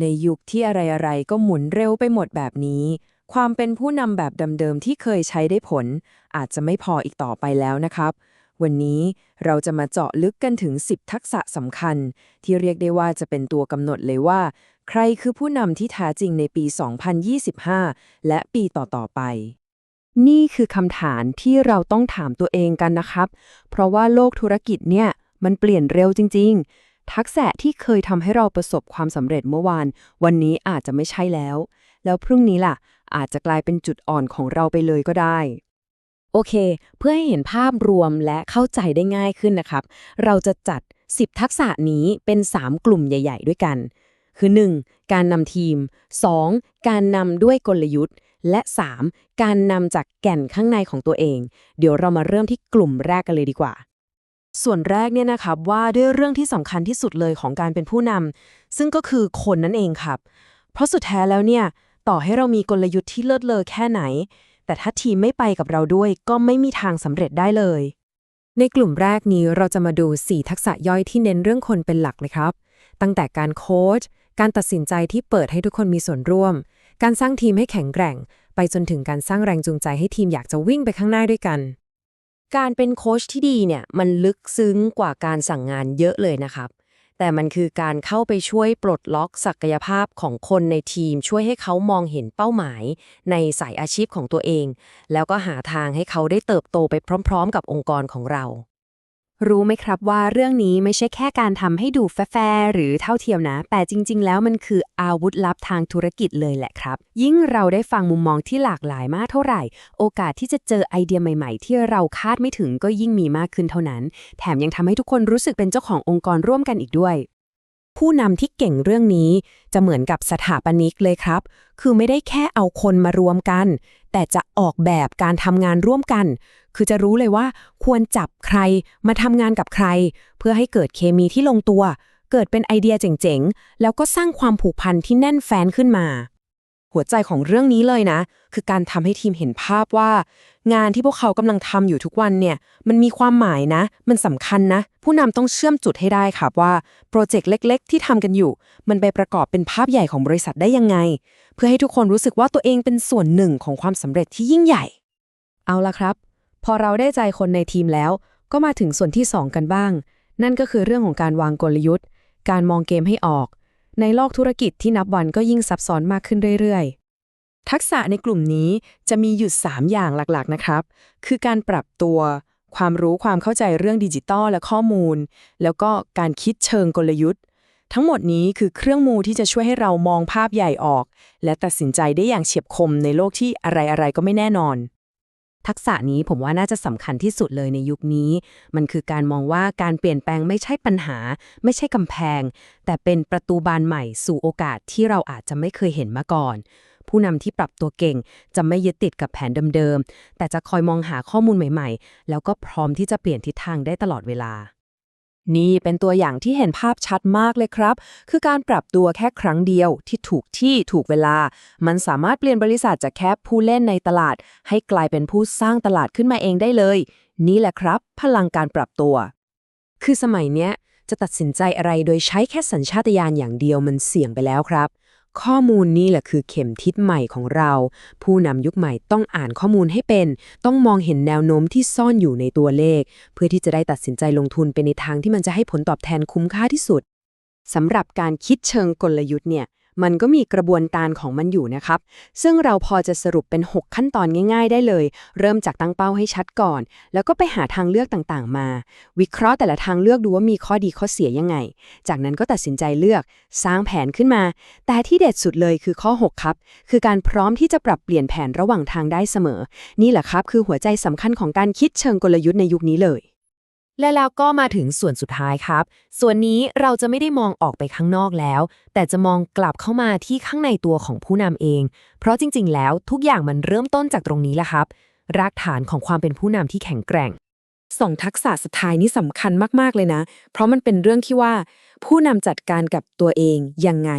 ในยุคที่อะไรๆก็หมุนเร็วไปหมดแบบนี้ ความเป็นผู้นำแบบเดิมๆที่เคยใช้ได้ผล อาจจะไม่พออีกต่อไปแล้วนะครับ วันนี้เราจะมาเจาะลึกกันถึง 10 ทักษะสำคัญ ที่เรียกได้ว่าจะเป็นตัวกำหนดเลยว่า ใครคือผู้นำที่แท้จริงในปี 2025 และปีต่อๆไปนี่คือคำถามที่เราต้องถามตัวเองกันนะครับ เพราะว่าโลกธุรกิจเนี่ย มันเปลี่ยนเร็วจริงๆ ทักษะที่เคยทำให้เราประสบความสำเร็จเมื่อวาน วันนี้อาจจะไม่ใช่แล้ว แล้วพรุ่งนี้ล่ะ อาจจะกลายเป็นจุดอ่อนของเราไปเลยก็ได้ โอเค เพื่อให้เห็นภาพรวมและเข้าใจได้ง่ายขึ้นนะครับ เราจะจัด 10 ทักษะนี้เป็น 3 กลุ่มใหญ่ ๆ ด้วยกัน คือ 1. การนำทีม 2. การนำด้วยกลยุทธ์ และ 3. การนำจากแก่นข้างในของตัวเอง เดี๋ยวเรามาเริ่มที่กลุ่มแรกกันเลยดีกว่า ส่วนแรกเนี่ยนะครับว่าด้วยเรื่องที่สำคัญที่สุดเลยของการเป็นผู้นำซึ่งก็คือคนนั่นเองครับ เพราะสุดแท้แล้วเนี่ยต่อให้เรามีกลยุทธ์ที่เลิศเลอแค่ไหน แต่ถ้าทีมไม่ไปกับเราด้วย ก็ไม่มีทางสำเร็จได้เลย ในกลุ่มแรกนี้เราจะมาดู 4 ทักษะย่อยที่เน้นเรื่องคนเป็นหลักเลยครับ ตั้งแต่การโค้ชการตัดสินใจที่เปิดให้ทุกคนมีส่วนร่วม การสร้างทีมให้แข็งแกร่ง ไปจนถึงการสร้างแรงจูงใจให้ทีมอยากจะวิ่งไปข้างหน้าด้วยกัน การเป็นโค้ชที่ดีเนี่ยมันลึกซึ้งกว่าการสั่งงานเยอะเลยนะครับ แต่มันคือการเข้าไปช่วยปลดล็อกศักยภาพของคนในทีม ช่วยให้เขามองเห็นเป้าหมาย ในสายอาชีพของตัวเอง แล้วก็หาทางให้เขาได้เติบโตไปพร้อม ๆ กับองค์กรของเรา รู้ไหมครับว่าเรื่องนี้ไม่ใช่แค่การทำให้ดูแฟร์หรือเท่าเทียมนะ แต่จริง ๆ แล้วมันคืออาวุธลับทางธุรกิจเลยแหละครับ ยิ่งเราได้ฟังมุมมองที่หลากหลายมากเท่าไหร่ โอกาสที่จะเจอไอเดียใหม่ๆ ที่เราคาดไม่ถึงก็ยิ่งมีมากขึ้นเท่านั้น แถมยังทำให้ทุกคนรู้สึกเป็นเจ้าขององค์กรร่วมกันอีกด้วย ผู้นำที่เก่งเรื่องนี้จะเหมือนกับสถาปนิกเลยครับ คือไม่ได้แค่เอาคนมารวมกัน แต่จะออกแบบการทำงานร่วมกัน คือจะรู้เลยว่าควรจับใครมาทำงานกับใคร เพื่อให้เกิดเคมีที่ลงตัว เกิดเป็นไอเดียเจ๋งๆ แล้วก็สร้างความผูกพันที่แน่นแฟ้นขึ้นมา หัวใจของเรื่องนี้เลยนะ คือการทำให้ทีมเห็นภาพว่า งานที่พวกเขากำลังทำอยู่ทุกวันเนี่ย มันมีความหมายนะ มันสำคัญนะ ผู้นำต้องเชื่อมจุดให้ได้ครับว่า โปรเจกต์เล็ก ๆ ที่ทำกันอยู่ มันไปประกอบเป็นภาพใหญ่ของบริษัทได้ยังไง เพื่อให้ทุกคนรู้สึกว่าตัวเองเป็นส่วนหนึ่งของความสำเร็จที่ยิ่งใหญ่ เอาละครับ พอเราได้ใจคนในทีมแล้ว ก็มาถึงส่วนที่ 2 กันบ้าง นั่นก็คือเรื่องของการวางกลยุทธ์ การมองเกมให้ออก ในโลกธุรกิจที่นับวันก็ยิ่งซับซ้อนมากขึ้นเรื่อยๆ ทักษะในกลุ่มนี้จะมีอยู่ 3 อย่างหลักๆนะครับ คือการปรับตัว ความรู้ความเข้าใจเรื่องดิจิตอลและข้อมูล แล้วก็การคิดเชิงกลยุทธ์ ทั้งหมดนี้คือเครื่องมือที่จะช่วยให้เรามองภาพใหญ่ออก และตัดสินใจได้อย่างเฉียบคมในโลกที่อะไรๆก็ไม่แน่นอน ทักษะนี้ผมว่าน่าจะสำคัญที่สุดเลยในยุคนี้ มันคือการมองว่าการเปลี่ยนแปลงไม่ใช่ปัญหา ไม่ใช่กำแพง แต่เป็นประตูบานใหม่สู่โอกาสที่เราอาจจะไม่เคยเห็นมาก่อน ผู้นำที่ปรับตัวเก่งจะไม่ยึดติดกับแผนเดิมๆ แต่จะคอยมองหาข้อมูลใหม่ๆ แล้วก็พร้อมที่จะเปลี่ยนทิศทางได้ตลอดเวลา นี่เป็นตัวอย่างที่เห็นภาพชัดมากเลยครับ คือการปรับตัวแค่ครั้งเดียวที่ถูกที่ถูกเวลา มันสามารถเปลี่ยนบริษัทจากแค่ผู้เล่นในตลาด ให้กลายเป็นผู้สร้างตลาดขึ้นมาเองได้เลย นี่แหละครับ พลังการปรับตัว คือสมัยเนี้ยจะตัดสินใจอะไรโดยใช้แค่สัญชาตญาณอย่างเดียวมันเสี่ยงไปแล้วครับ ข้อมูลนี่แหละคือเข็มทิศใหม่ของเรา ผู้นำยุคใหม่ต้องอ่านข้อมูลให้เป็น ต้องมองเห็นแนวโน้มที่ซ่อนอยู่ในตัวเลข เพื่อที่จะได้ตัดสินใจลงทุนไปในทางที่มันจะให้ผลตอบแทนคุ้มค่าที่สุดสำหรับการคิดเชิงกลยุทธ์เนี่ย มันก็มีกระบวนการของมันอยู่นะครับ ซึ่งเราพอจะสรุปเป็น 6 ขั้นตอนง่าย ๆ ได้เลย เริ่มจากตั้งเป้าให้ชัดก่อน แล้วก็ไปหาทางเลือกต่างๆ มา วิเคราะห์แต่ละทางเลือกดูว่ามีข้อดีข้อเสียยังไง จากนั้นก็ตัดสินใจเลือกสร้างแผนขึ้นมา แต่ที่เด็ดสุดเลยคือข้อ 6 ครับ คือการพร้อมที่จะปรับเปลี่ยนแผนระหว่างทางได้เสมอ นี่แหละครับ คือหัวใจสำคัญของการคิดเชิงกลยุทธ์ในยุคนี้เลย และแล้วก็มาถึงส่วนสุดท้ายครับ ส่วนนี้เราจะไม่ได้มองออกไปข้างนอกแล้ว แต่จะมองกลับเข้ามาที่ข้างในตัวของผู้นำเอง เพราะจริง ๆ แล้วทุกอย่างมันเริ่มต้นจากตรงนี้แหละครับ รากฐานของความเป็นผู้นำที่แข็งแกร่งสองทักษะสุดท้ายนี้สำคัญมากๆเลยนะ เพราะมันเป็นเรื่องที่ว่า ผู้นำจัดการกับตัวเองยังไง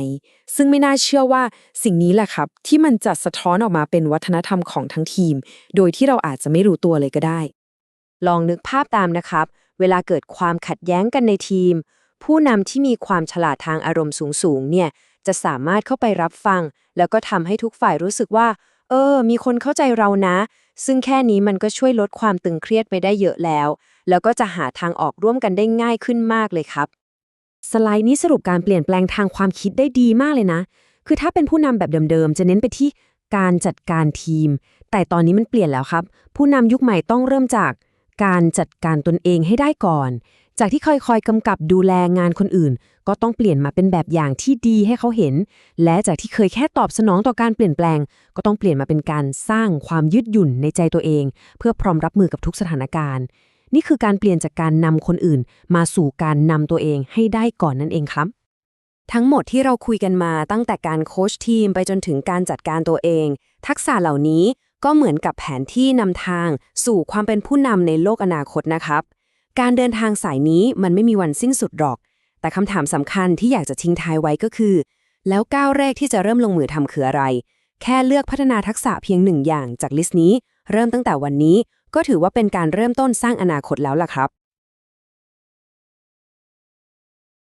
ซึ่งไม่น่าเชื่อว่าสิ่งนี้แหละครับ ที่มันจะสะท้อนออกมาเป็นวัฒนธรรมของทั้งทีม โดยที่เราอาจจะไม่รู้ตัวเลยก็ได้ ลองนึกภาพตามนะครับ เวลาเกิดความขัดแย้งกันในทีม ผู้นำที่มีความฉลาดทางอารมณ์สูงๆเนี่ยจะสามารถเข้าไปรับฟัง แล้วก็ทำให้ทุกฝ่ายรู้สึกว่า เออ มีคนเข้าใจเรานะ ซึ่งแค่นี้มันก็ช่วยลดความตึงเครียดไปได้เยอะแล้ว แล้วก็จะหาทางออกร่วมกันได้ง่ายขึ้นมากเลยครับ สไลด์นี้สรุปการเปลี่ยนแปลงทางความคิดได้ดีมากเลยนะ คือถ้าเป็นผู้นำแบบเดิมๆ จะเน้นไปที่การจัดการทีม แต่ตอนนี้มันเปลี่ยนแล้วครับ ผู้นำยุคใหม่ต้องเริ่มจาก การจัดการตนเองให้ได้ก่อน จากที่เคยคอยกำกับดูแลงานคนอื่น ก็ต้องเปลี่ยนมาเป็นแบบอย่างที่ดีให้เขาเห็น และจากที่เคยแค่ตอบสนองต่อการเปลี่ยนแปลง ก็ต้องเปลี่ยนมาเป็นการสร้างความยืดหยุ่นในใจตัวเอง เพื่อพร้อมรับมือกับทุกสถานการณ์ นี่คือการเปลี่ยนจากการนำคนอื่น มาสู่การนำตัวเองให้ได้ก่อนนั่นเองครับทั้งหมดที่เราคุยกันมาตั้งแต่การโค้ชทีมไปจนถึงการจัดการตัวเอง ทักษะเหล่านี้ ก็เหมือนกับแผนที่นำทางสู่ความเป็นผู้นำในโลกอนาคตนะครับ การเดินทางสายนี้มันไม่มีวันสิ้นสุดหรอก แต่คำถามสำคัญที่อยากจะทิ้งท้ายไว้ก็คือ แล้วก้าวแรกที่จะเริ่มลงมือทำคืออะไร แค่เลือกพัฒนาทักษะเพียงหนึ่งอย่างจากลิสต์นี้ เริ่มตั้งแต่วันนี้ ก็ถือว่าเป็นการเริ่มต้นสร้างอนาคตแล้วล่ะครับ